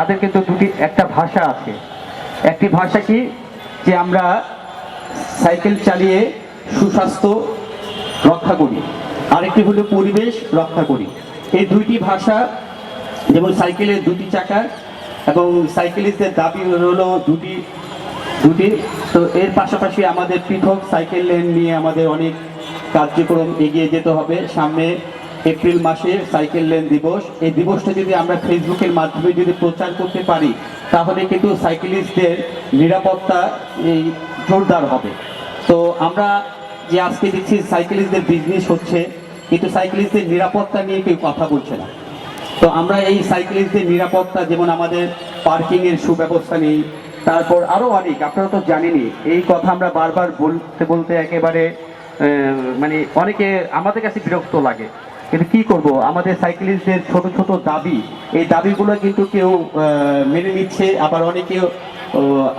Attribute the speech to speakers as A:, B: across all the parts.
A: তাদের কিন্তু দুটি, একটা ভাষা আছে। একটি ভাষা কি? যে আমরা সাইকেল চালিয়ে সুস্বাস্থ্য রক্ষা করি। আরেকটি হলো পরিবেশ রক্ষা করি। এই দুইটি ভাষা, যেমন সাইকেলের দুটি চাকা এবং সাইকেলিস্টদের দাবি হলো দুটি দুটি, তো এর পাশাপাশি আমাদের পৃথক সাইকেল লেন নিয়ে আমাদের অনেক কার্যক্রম এগিয়ে যেতে হবে। সামনে এপ্রিল মাসে সাইকেল লেন দিবস। এই দিবসটা যদি আমরা ফেসবুকের মাধ্যমে যদি প্রচার করতে পারি, তাহলে কিন্তু সাইকেলিস্টদের নিরাপত্তা, এই, জোরদার হবে। তো আমরা যে আজকে দেখছি সাইকেলিস্টদের বিজনেস হচ্ছে, কিন্তু সাইকেলিস্টদের নিরাপত্তা নিয়ে কেউ কথা বলছে না। তো আমরা এই সাইকেলিস্টদের নিরাপত্তা, যেমন আমাদের পার্কিংয়ের সুব্যবস্থা নেই, তারপর আরও অনেক, আপনারা তো জানেনই, এই কথা আমরা বারবার বলতে বলতে একেবারে মানে অনেকে আমাদের কাছে বিরক্ত লাগে। কিন্তু কি করব? আমাদের সাইকেলিস্টদের ছোট ছোট দাবি, এই দাবিগুলো কিন্তু কেউ মেনে নিচ্ছে, আবার অনেকে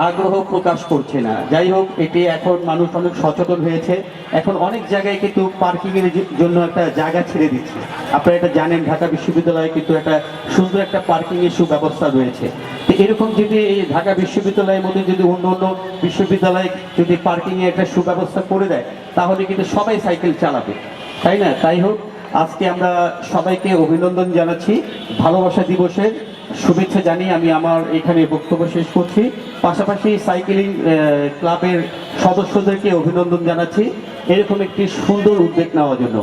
A: আগ্রহ প্রকাশ করছে না। যাই হোক এটি এখন মানুষ অনেক সচেতন হয়েছে। এখন অনেক জায়গায় কিন্তু পার্কিংয়ের জন্য একটা জায়গা ছেড়ে দিচ্ছে। আপনারা এটা জানেন, ঢাকা বিশ্ববিদ্যালয়ে কিন্তু একটা সুন্দর একটা পার্কিংয়ের সুব্যবস্থা রয়েছে। তো এরকম যদি এই ঢাকা বিশ্ববিদ্যালয়ের মধ্যে যদি অন্য অন্য বিশ্ববিদ্যালয় যদি পার্কিং এর একটা সুব্যবস্থা করে দেয়, তাহলে কিন্তু সবাই সাইকেল চালাবে। তাই না? তাই হোক আজকে আমরা সবাইকে অভিনন্দন জানাচ্ছি। ভালোবাসা দিবসের শুভেচ্ছা জানি আমি আমার এখানে বক্তব্য শেষ করছি। পাশাপাশি সাইকেলিং ক্লাবের সদস্যদেরকে অভিনন্দন জানাচ্ছি। এরকম একটি সুন্দর উদ্যোগ নেওয়ার জন্য।